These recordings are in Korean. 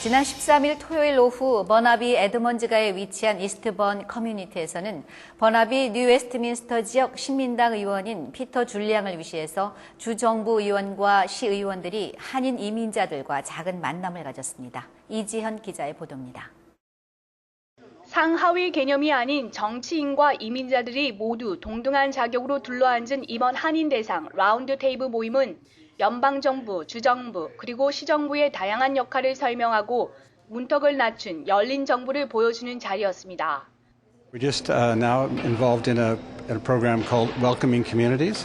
지난 13일 토요일 오후 버나비 에드먼즈가에 위치한 이스트번 커뮤니티에서는 버나비 뉴 웨스트민스터 지역 신민당 의원인 피터 줄리앙을 위시해서 주정부 의원과 시의원들이 한인 이민자들과 작은 만남을 가졌습니다. 이지현 기자의 보도입니다. 상하위 개념이 아닌 정치인과 이민자들이 모두 동등한 자격으로 둘러앉은 이번 한인 대상 라운드 테이블 모임은 연방정부, 주정부, 그리고 시정부의 다양한 역할을 설명하고 문턱을 낮춘 열린 정부를 보여주는 자리였습니다. We're just uh, now involved in a, a program called Welcoming Communities.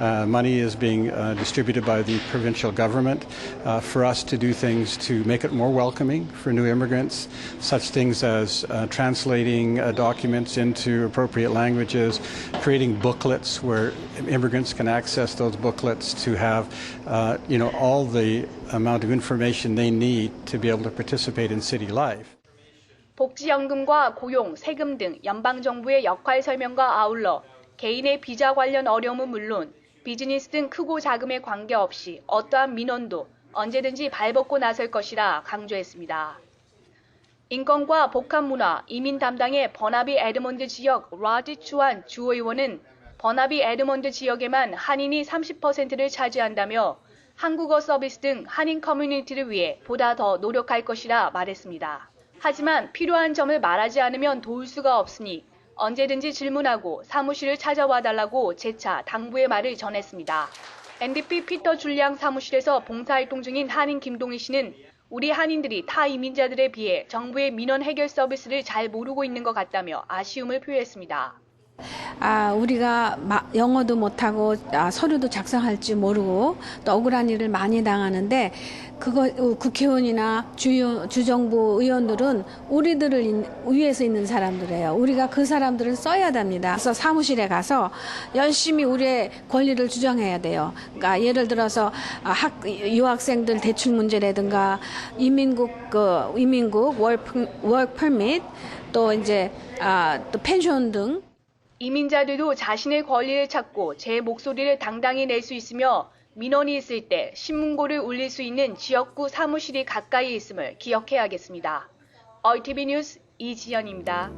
Uh, money is being uh, distributed by the provincial government uh, for us to do things to make it more welcoming for new immigrants, such things as uh, translating uh, documents into appropriate languages, creating booklets where immigrants can access those booklets to have, uh, you know, all the amount of information they need to be able to participate in city life. 복지연금과 고용, 세금 등 연방정부의 역할 설명과 아울러 개인의 비자 관련 어려움은 물론 비즈니스 등 크고 작음에 관계없이 어떠한 민원도 언제든지 발벗고 나설 것이라 강조했습니다. 인권과 복합문화, 이민 담당의 버나비 에드먼드 지역 라지 추한 주의원은 버나비 에드먼드 지역에만 한인이 30%를 차지한다며 한국어 서비스 등 한인 커뮤니티를 위해 보다 더 노력할 것이라 말했습니다. 하지만 필요한 점을 말하지 않으면 도울 수가 없으니 언제든지 질문하고 사무실을 찾아와 달라고 재차 당부의 말을 전했습니다. NDP 피터 줄리앙 사무실에서 봉사활동 중인 한인 김동희 씨는 우리 한인들이 타 이민자들에 비해 정부의 민원 해결 서비스를 잘 모르고 있는 것 같다며 아쉬움을 표했습니다. 아, 우리가 마- 영어도 못하고 아, 서류도 작성할 줄 모르고 또 억울한 일을 많이 당하는데 그거 어, 국회의원이나 주, 주정부 의원들은 우리들을 인- 위해서 있는 사람들이에요. 우리가 그 사람들을 써야 됩니다. 그래서 사무실에 가서 열심히 우리의 권리를 주장해야 돼요. 그러니까 예를 들어서 아, 학 유학생들 대출 문제라든가 이민국 그 이민국 월크 월 퍼밋 또 이제 아, 또 펜션 등 이민자들도 자신의 권리를 찾고 제 목소리를 당당히 낼 수 있으며 민원이 있을 때 신문고를 울릴 수 있는 지역구 사무실이 가까이 있음을 기억해야겠습니다. 얼티비 뉴스 이지연입니다.